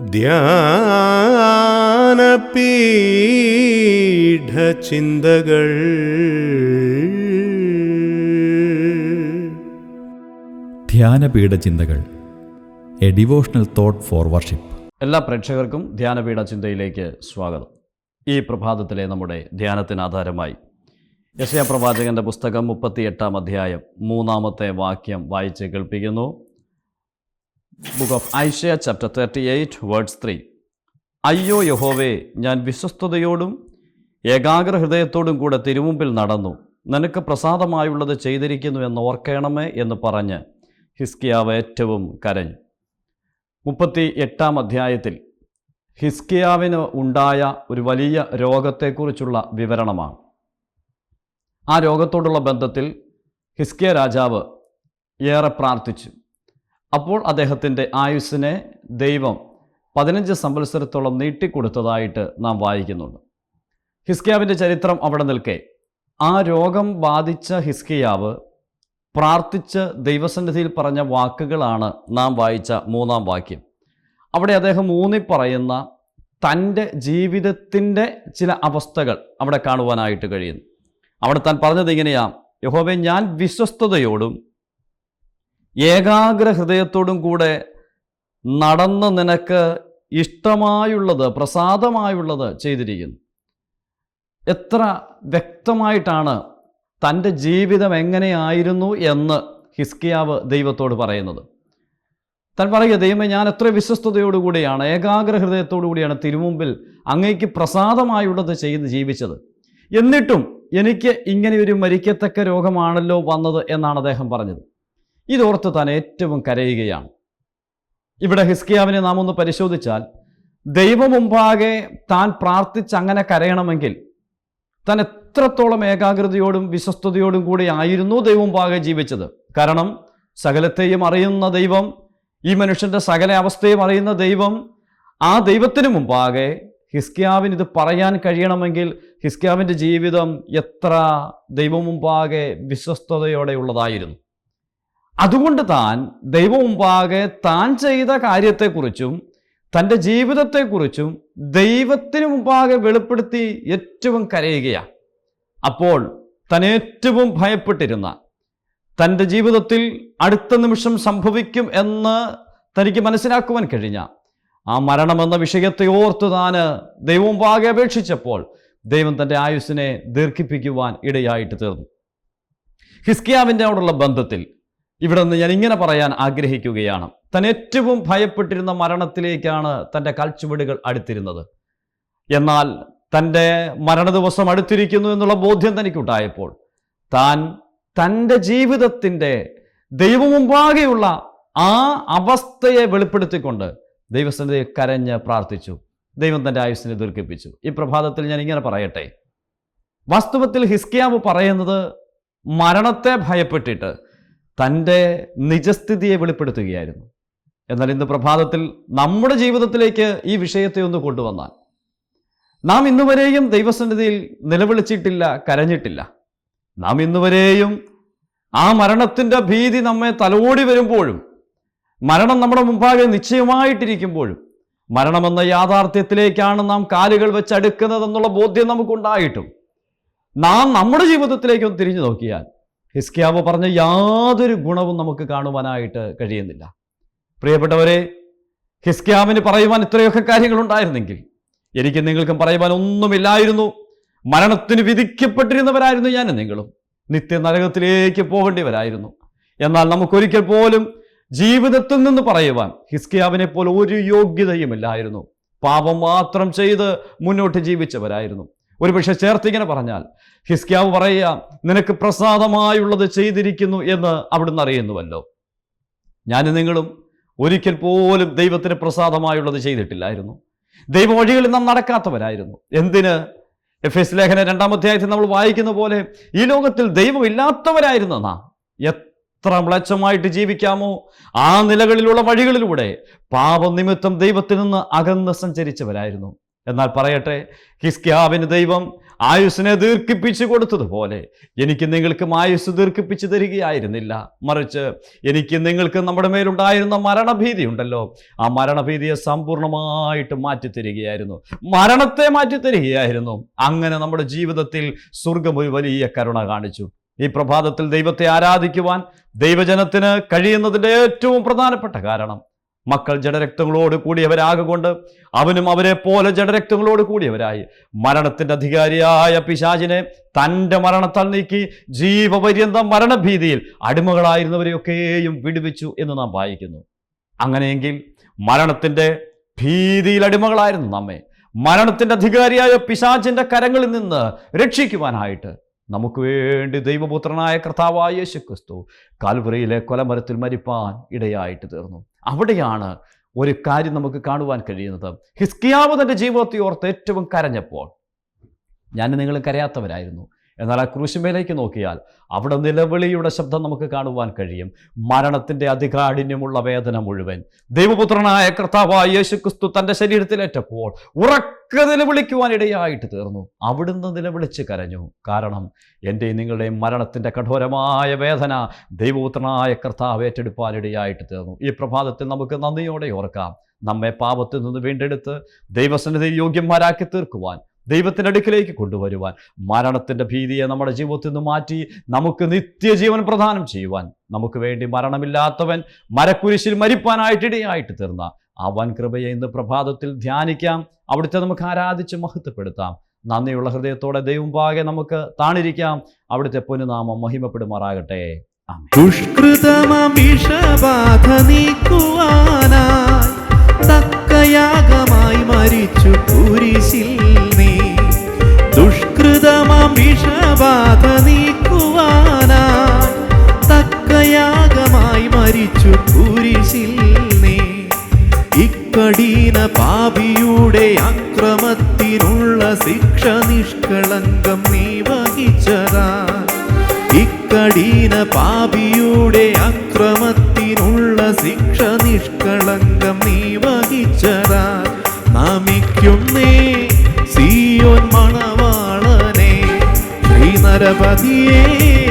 ധ്യാനപീഠചിന്തകൾ. ധ്യാനപീഠ ചിന്തകൾ a devotional thought for worship. എല്ലാ പ്രേക്ഷകർക്കും ധ്യാനപീഠ ചിന്തയിലേക്ക് സ്വാഗതം. ഈ പ്രഭാതത്തിലെ നമ്മുടെ ധ്യാനത്തിന് ആധാരമായി യശയ പ്രവാചകന്റെ പുസ്തകം മുപ്പത്തിയെട്ടാം അധ്യായം മൂന്നാമത്തെ വാക്യം വായിച്ച് കേൾപ്പിക്കുന്നു. Book of Isaiah chapter thirty eight words three. അയ്യോ യഹോവേ ഞാൻ വിശ്വസ്തയോടും ഏകാഗ്ര ഹൃദയത്തോടും കൂടെ തിരുമുമ്പിൽ നടന്നു. നിനക്ക് പ്രസാദമായുള്ളത് ചെയ്തിരിക്കുന്നു എന്ന് ഓർക്കണമേ എന്ന് പറഞ്ഞ് ഹിസ്കിയാവ് ഏറ്റവും കരഞ്ഞു. മുപ്പത്തി എട്ടാം അധ്യായത്തിൽ ഹിസ്കിയാവിന് ഉണ്ടായ ഒരു വലിയ രോഗത്തെക്കുറിച്ചുള്ള വിവരണമാണ്. ആ രോഗത്തോടുള്ള ബന്ധത്തിൽ ഹിസ്കിയ രാജാവ് ഏറെ പ്രാർത്ഥിച്ചു. അപ്പോൾ അദ്ദേഹത്തിന്റെ ആയുസ്സിനെ ദൈവം പതിനഞ്ച് സംവത്സരത്തോളം നീട്ടിക്കൊടുത്തതായിട്ട് നാം വായിക്കുന്നുണ്ട്. ഹിസ്കിയാവിന്റെ ചരിത്രം അവിടെ നിൽക്കെ. ആ രോഗം ബാധിച്ച ഹിസ്കിയാവ് പ്രാർത്ഥിച്ച് ദൈവസന്നിധിയിൽ പറഞ്ഞ വാക്കുകളാണ് നാം വായിച്ച മൂന്നാം വാക്യം. അവിടെ അദ്ദേഹം ഊന്നി പറയുന്ന തന്റെ ജീവിതത്തിന്റെ ചില അവസ്ഥകൾ അവിടെ കാണുവാനായിട്ട് കഴിയുന്നു. അവിടെ താൻ പറഞ്ഞത് ഇങ്ങനെയാണ് യഹോവെ ഞാൻ വിശ്വസ്തയോടും ഏകാഗ്ര ഹൃദയത്തോടും കൂടെ നടന്ന് നിനക്ക് ഇഷ്ടമായുള്ളത് പ്രസാദമായുള്ളത് ചെയ്തിരിക്കുന്നു. എത്ര വ്യക്തമായിട്ടാണ് തന്റെ ജീവിതം എങ്ങനെയായിരുന്നു എന്ന് ഹിസ്കിയാവ് ദൈവത്തോട് പറയുന്നത്. താൻ പറയുക ദൈവമേ ഞാൻ എത്ര വിശ്വസ്തയോടുകൂടിയാണ് ഏകാഗ്ര ഹൃദയത്തോടു കൂടിയാണ് തിരുമുമ്പിൽ അങ്ങേക്ക് പ്രസാദമായുള്ളത് ചെയ്ത് ജീവിച്ചത്. എന്നിട്ടും എനിക്ക് ഇങ്ങനെ ഒരു മരിക്കത്തക്ക രോഗമാണല്ലോ വന്നത് എന്നാണ് അദ്ദേഹം പറഞ്ഞത്. ഇതോർത്ത് താൻ ഏറ്റവും കരയുകയാണ്. ഇവിടെ ഹിസ്കിയാവിനെ നാം ഒന്ന് പരിശോധിച്ചാൽ ദൈവം മുമ്പാകെ താൻ പ്രാർത്ഥിച്ച് അങ്ങനെ കരയണമെങ്കിൽ താൻ എത്രത്തോളം ഏകാഗ്രതയോടും വിശ്വസ്തയോടും കൂടി ആയിരുന്നു ദൈവമുമ്പാകെ ജീവിച്ചത്. കാരണം സകലത്തെയും അറിയുന്ന ദൈവം ഈ മനുഷ്യന്റെ സകല അവസ്ഥയും അറിയുന്ന ദൈവം ആ ദൈവത്തിന് മുമ്പാകെ ഹിസ്കിയാവിന് ഇത് പറയാൻ കഴിയണമെങ്കിൽ ഹിസ്കിയാവിന്റെ ജീവിതം എത്ര ദൈവം മുമ്പാകെ വിശ്വസ്തയോടെയുള്ളതായിരുന്നു അതുകൊണ്ട് താൻ ദൈവം മുമ്പാകെ താൻ ചെയ്ത കാര്യത്തെക്കുറിച്ചും തന്റെ ജീവിതത്തെക്കുറിച്ചും ദൈവത്തിന് മുമ്പാകെ വെളിപ്പെടുത്തി ഏറ്റവും കരയുകയാണ് അപ്പോൾ താൻ ഏറ്റവും ഭയപ്പെട്ടിരുന്ന തന്റെ ജീവിതത്തിൽ അടുത്ത നിമിഷം സംഭവിക്കും എന്ന് തനിക്ക് മനസ്സിലാക്കുവാൻ കഴിഞ്ഞ ആ മരണമെന്ന വിഷയത്തെ ഓർത്ത് താൻ ദൈവം മുമ്പാകെ അപേക്ഷിച്ചപ്പോൾ ദൈവം തന്റെ ആയുസ്സിനെ ദീർഘിപ്പിക്കുവാൻ ഇടയായിട്ട് തീർന്നു. ഹിസ്കിയാവിന്റെ അവിടെയുള്ള ബന്ധത്തിൽ ഇവിടെ നിന്ന് ഞാൻ ഇങ്ങനെ പറയാൻ ആഗ്രഹിക്കുകയാണ്. താൻ ഏറ്റവും ഭയപ്പെട്ടിരുന്ന മരണത്തിലേക്കാണ് തന്റെ കാൽച്ചുവടുകൾ അടുത്തിരുന്നത്. എന്നാൽ തന്റെ മരണ ദിവസം അടുത്തിരിക്കുന്നു എന്നുള്ള ബോധ്യം തനിക്കുണ്ടായപ്പോൾ താൻ തന്റെ ജീവിതത്തിന്റെ ദൈവമുമ്പാകെയുള്ള ആ അവസ്ഥയെ വെളിപ്പെടുത്തിക്കൊണ്ട് ദൈവസന്നിധി കരഞ്ഞ് പ്രാർത്ഥിച്ചു. ദൈവം തന്റെ ആയുസ്സിനെ ദീർഘിപ്പിച്ചു. ഈ പ്രഭാതത്തിൽ ഞാൻ ഇങ്ങനെ പറയട്ടെ. വാസ്തവത്തിൽ ഹിസ്കിയാവ് പറയുന്നത് മരണത്തെ ഭയപ്പെട്ടിട്ട് തന്റെ നിജസ്ഥിതിയെ വെളിപ്പെടുത്തുകയായിരുന്നു. എന്നാൽ ഇന്ന് പ്രഭാതത്തിൽ നമ്മുടെ ജീവിതത്തിലേക്ക് ഈ വിഷയത്തെ ഒന്ന് കൊണ്ടുവന്നാൽ നാം ഇന്നുവരെയും ദൈവസന്നിധിയിൽ നിലവിളിച്ചിട്ടില്ല കരഞ്ഞിട്ടില്ല. നാം ഇന്നുവരെയും ആ മരണത്തിന്റെ ഭീതി നമ്മെ തലോടി വരുമ്പോഴും മരണം നമ്മുടെ മുമ്പാകെ നിശ്ചയമായിട്ടിരിക്കുമ്പോഴും മരണമെന്ന യാഥാർത്ഥ്യത്തിലേക്കാണ് നാം കാലുകൾ വെച്ചടുക്കുന്നതെന്നുള്ള ബോധ്യം നമുക്കുണ്ടായിട്ടും നാം നമ്മുടെ ജീവിതത്തിലേക്കൊന്ന് തിരിഞ്ഞു നോക്കിയാൽ ഹിസ്കിയാവ് പറഞ്ഞ യാതൊരു ഗുണവും നമുക്ക് കാണുവാനായിട്ട് കഴിയുന്നില്ല. പ്രിയപ്പെട്ടവരെ ഹിസ്കിയാവിന് പറയുവാൻ ഇത്രയൊക്കെ കാര്യങ്ങളുണ്ടായിരുന്നെങ്കിൽ എനിക്ക് നിങ്ങൾക്കും പറയുവാൻ ഒന്നുമില്ലായിരുന്നു. മരണത്തിന് വിധിക്കപ്പെട്ടിരുന്നവരായിരുന്നു ഞാൻ നിങ്ങളും. നിത്യ നരകത്തിലേക്ക് പോകേണ്ടിവരായിരുന്നു എന്നാൽ നമുക്കൊരിക്കൽ പോലും ജീവിതത്തിൽ നിന്ന് പറയുവാൻ ഹിസ്കിയാവിനെ പോലെ ഒരു യോഗ്യതയുമില്ലായിരുന്നു. പാപം മാത്രം ചെയ്ത് മുന്നോട്ട് ജീവിച്ചവരായിരുന്നു. ഒരുപക്ഷെ ചേർത്തിങ്ങനെ പറഞ്ഞാൽ ഹിസ്ക്യാവ് പറയുക നിനക്ക് പ്രസാദമായുള്ളത് ചെയ്തിരിക്കുന്നു എന്ന് അവിടുന്ന് അറിയുന്നുവല്ലോ. ഞാൻ നിങ്ങളും ഒരിക്കൽ പോലും ദൈവത്തിന് പ്രസാദമായുള്ളത് ചെയ്തിട്ടില്ലായിരുന്നു. ദൈവ വഴികളിൽ നാം നടക്കാത്തവരായിരുന്നു. എന്തിന്? എഫ് എസ് ലേഖന രണ്ടാം അധ്യായത്തിൽ നമ്മൾ വായിക്കുന്ന പോലെ ഈ ലോകത്തിൽ ദൈവമില്ലാത്തവരായിരുന്നു നാം. എത്ര മ്ലച്ഛമായിട്ട് ജീവിക്കാമോ? ആ നിലകളിലുള്ള വഴികളിലൂടെ പാപനിമിത്തം ദൈവത്തിൽ നിന്ന് അകന്ന് സഞ്ചരിച്ചവരായിരുന്നു. എന്നാൽ പറയട്ടെ ഹിസ്കിയാവിന് ദൈവം ആയുസ്സിനെ ദീർഘിപ്പിച്ചു കൊടുത്തതുപോലെ എനിക്ക് നിങ്ങൾക്കും ആയുസ് ദീർഘിപ്പിച്ചു തരികയായിരുന്നില്ല. മറിച്ച് എനിക്ക് നിങ്ങൾക്ക് നമ്മുടെ മേലുണ്ടായിരുന്ന മരണഭീതി ഉണ്ടല്ലോ. ആ മരണഭീതിയെ സമ്പൂർണമായിട്ട് മാറ്റിത്തരികയായിരുന്നു. മരണത്തെ മാറ്റിത്തരികയായിരുന്നു. അങ്ങനെ നമ്മുടെ ജീവിതത്തിൽ സ്വർഗം ഒരു വലിയ കരുണ കാണിച്ചു. ഈ പ്രഭാതത്തിൽ ദൈവത്തെ ആരാധിക്കുവാൻ ദൈവജനത്തിന് കഴിയുന്നതിന്റെ ഏറ്റവും പ്രധാനപ്പെട്ട കാരണം മക്കൾ ജഡരക്തങ്ങളോട് കൂടിയവരാകൊണ്ട് അവനും അവരെ പോലെ ജഡരക്തങ്ങളോട് കൂടിയവരായി. മരണത്തിന്റെ അധികാരിയായ പിശാചിനെ തന്റെ മരണത്താൽ നീക്കി ജീവപര്യന്തം മരണഭീതിയിൽ അടിമകളായിരുന്നവരെയൊക്കെയും വിടുവിച്ചു എന്ന് നാം വായിക്കുന്നു. അങ്ങനെയെങ്കിൽ മരണത്തിന്റെ ഭീതിയിൽ അടിമകളായിരുന്നു നമ്മെ. മരണത്തിന്റെ അധികാരിയായ പിശാചിന്റെ കരങ്ങളിൽ നിന്ന് രക്ഷിക്കുവാനായിട്ട് നമുക്ക് വേണ്ടി ദൈവപുത്രനായ കർത്താവായ യേശു ക്രിസ്തു കാൽവറിയിലെ കൊലമരത്തിൽ മരിപ്പാൻ ഇടയായിട്ട് തീർന്നു. അവിടെയാണ് ഒരു കാര്യം നമുക്ക് കാണുവാൻ കഴിയുന്നത്. ഹിസ്കിയാവ് തന്റെ ജീവിതത്തെ ഓർത്ത് ഏറ്റവും കരഞ്ഞപ്പോൾ. ഞാൻ നിങ്ങൾ കരയാത്തവരായിരുന്നു. എന്നാൽ ആ ക്രൂശുമേലേക്ക് നോക്കിയാൽ അവിടെ നിലവിളിയുടെ ശബ്ദം നമുക്ക് കാണുവാൻ കഴിയും. മരണത്തിന്റെ അധികാഠിന്യമുള്ള വേദന മുഴുവൻ. ദൈവപുത്രനായ കർത്താവായ യേശു ക്രിസ്തു തന്റെ ശരീരത്തിലേറ്റപ്പോൾ ഉറക്ക നിലവിളിക്കുവാൻ ഇടയായിട്ട് തീർന്നു. അവിടുന്ന് നിലവിളിച്ച് കരഞ്ഞു. കാരണം എന്റെയും നിങ്ങളുടെയും മരണത്തിന്റെ കഠോരമായ വേദന ദൈവപുത്രനായ കർത്താവ് ഏറ്റെടുപ്പാൻ ഇടയായിട്ട് തീർന്നു. ഈ പ്രഭാതത്തിൽ നമുക്ക് നന്ദിയോടെ ഓർക്കാം. നമ്മെ പാപത്തിൽ നിന്ന് വീണ്ടെടുത്ത് ദൈവസന്നിധി യോഗ്യന്മാരാക്കി തീർക്കുവാൻ ദൈവത്തിന്റെ അടുക്കിലേക്ക് കൊണ്ടുവരുവാൻ മരണത്തിന്റെ ഭീതിയെ നമ്മുടെ ജീവിതത്തിൽ നിന്ന് മാറ്റി നമുക്ക് നിത്യജീവൻ പ്രദാനം ചെയ്യുവാൻ നമുക്ക് വേണ്ടി മരണമില്ലാത്തവൻ മരക്കുരിശിൽ മരിപ്പാനായിട്ട് ഇടയായിട്ട് തീർന്ന ആ വൻ കൃപയെ ഇന്ന് പ്രഭാതത്തിൽ ധ്യാനിക്കാം അവിടുത്തെ നമുക്ക് ആരാധിച്ച് മഹത്വപ്പെടുത്താം. നന്ദിയുള്ള ഹൃദയത്തോടെ ദൈവം പാകെ നമുക്ക് താണിരിക്കാം. അവിടുത്തെ പൊന്നുനാമം മഹിമപ്പെടുമാറാകട്ടെ. ദുഷ്കൃതമീഷബാധ നീക്കുവാനായി തക്കയാഗമായി പാപിയുടെ അക്രമത്തിനുള്ള ശിക്ഷ നിഷ്കളങ്കം നീ വഹിച്ചതാ. ഇക്കടീന പാപിയുടെ അക്രമത്തിനുള്ള ശിക്ഷ നിഷ്കളങ്കം നീ വഹിച്ചതാ. നമിക്കുന്നേ സിയോൻ മണവാളനെ ശ്രീനരപതിയേ.